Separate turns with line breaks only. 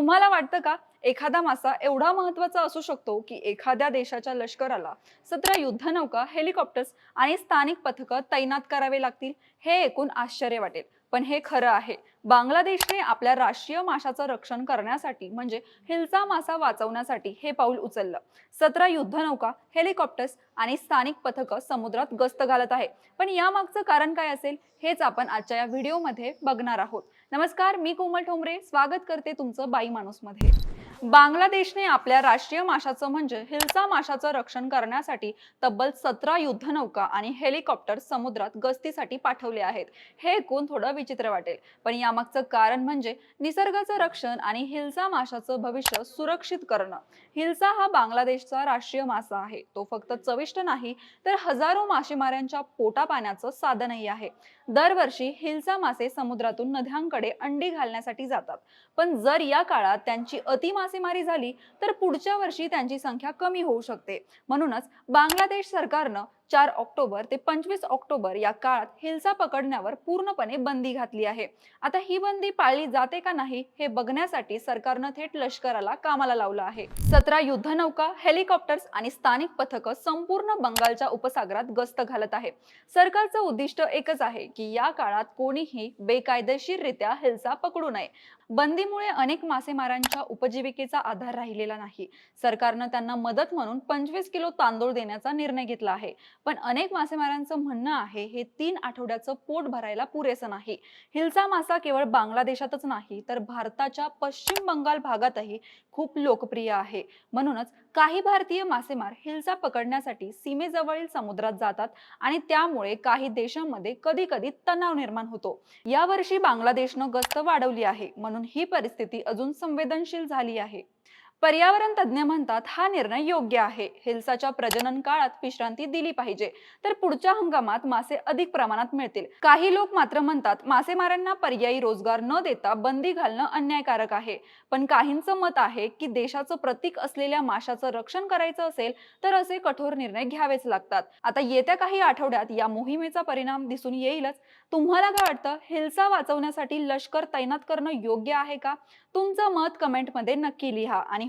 तुम्हाला वाटतं का एखादा मासा एवढा महत्त्वाचा असू शकतो की एखाद्या देशाच्या लष्कराला सतरा युद्धनौका हेलिकॉप्टर्स आणि स्थानिक पथकं तैनात करावे लागतील? हे ऐकून आश्चर्य वाटेल. पण हे खरं आहे. बांगलादेशने आपल्या राष्ट्रीय माशाचं रक्षण करण्यासाठी म्हणजे हिलचा मासा वाचवण्यासाठी हे पाऊल उचललं. सतरा युद्धनौका हेलिकॉप्टर्स आणि स्थानिक पथकं समुद्रात गस्त घालत आहे पण यामागचं कारण काय असेल हेच आपण आजच्या या व्हिडिओमध्ये बघणार आहोत. नमस्कार मी कोमल ठोंबरे. स्वागत करते तुमचं बाई माणूसमध्ये बांगलादेशने आपल्या राष्ट्रीय माशाचं म्हणजे हिलसा माशाचं रक्षण करण्यासाठी तब्बल सतरा युद्धनौका आणि हेलिकॉप्टर समुद्रात गस्तीसाठी पाठवले आहेत. हे ऐकून थोडं विचित्र वाटेल. पण या यामागचं कारण म्हणजे निसर्गाचं रक्षण आणि हिलसा माशाचं भविष्य सुरक्षित करणं. हिलसा हा बांगलादेशचा राष्ट्रीय मासा आहे. तो फक्त चविष्ट नाही तर हजारो मासेमाऱ्यांच्या पोटा पाण्याचं साधनही आहे. दरवर्षी हिलसा मासे समुद्रातून नद्यांकडे अंडी घालण्यासाठी जातात. पण जर या काळात त्यांची अति मासेमारी झाली तर पुढच्या वर्षी त्यांची संख्या कमी होऊ शकते. म्हणूनच बांगलादेश सरकारनं चार ऑक्टोबर ते पंचवीस ऑक्टोबर या काळात हिलसा पकडण्यावर पूर्णपणे बंदी घातली आहे. आता ही बंदी पाळली जाते का नाही हे बघण्यासाठी सरकारनं थेट लष्कराला कामाला लावलं आहे. सतरा युद्धनौका हेलिकॉप्टर्स आणि स्थानिक पथकं संपूर्ण बंगालच्या उपसागरात गस्त घालत आहे. सरकारचं उद्दिष्ट एकच आहे की या काळात कोणीही बेकायदेशीररित्या हिलसा पकडू नये. बंदीमुळे अनेक मासेमारांच्या उपजीविकेचा आधार राहिलेला नाही. सरकारनं त्यांना मदत म्हणून पंचवीस किलो तांदूळ देण्याचा निर्णय घेतला आहे. पण अनेक मासेमारांचं म्हणणं आहे हे तीन आठवड्याचं पोट भरायला पुरेसं नाही. हिलसा मासा केवळ बांगलादेशातच नाही तर भारताच्या पश्चिम बंगाल भागातही खूप लोकप्रिय आहे. म्हणूनच काही भारतीय मासेमार हिलसा पकडण्यासाठी सीमेजवळील समुद्रात जातात आणि त्यामुळे काही देशांमध्ये कधी कधी तणाव निर्माण होतो. यावर्षी बांगलादेशनं गस्त वाढवली आहे म्हणून ही परिस्थिती अजून संवेदनशील झाली आहे. पर्यावरण तज्ज्ञ म्हणतात हा निर्णय योग्य आहे. हिल्साच्या प्रजनन काळात विश्रांती दिली पाहिजे. तर पुढच्या हंगामात मासे अधिक प्रमाणात मिळतील. काही लोक मात्र म्हणतात मासेमारांना पर्यायी रोजगार न देता बंदी घालणं अन्यायकारक आहे. पण काहींचं मत आहे की देशाचं प्रतीक असलेल्या माशाचं रक्षण करायचं असेल तर असे कठोर निर्णय घ्यावेच लागतात. आता येत्या काही आठवड्यात या मोहिमेचा परिणाम दिसून येईलच. तुम्हाला काय वाटतं? हिलसा वाचवण्यासाठी लष्कर तैनात करणं योग्य आहे का? तुमचं मत कमेंटमध्ये नक्की लिहा आणि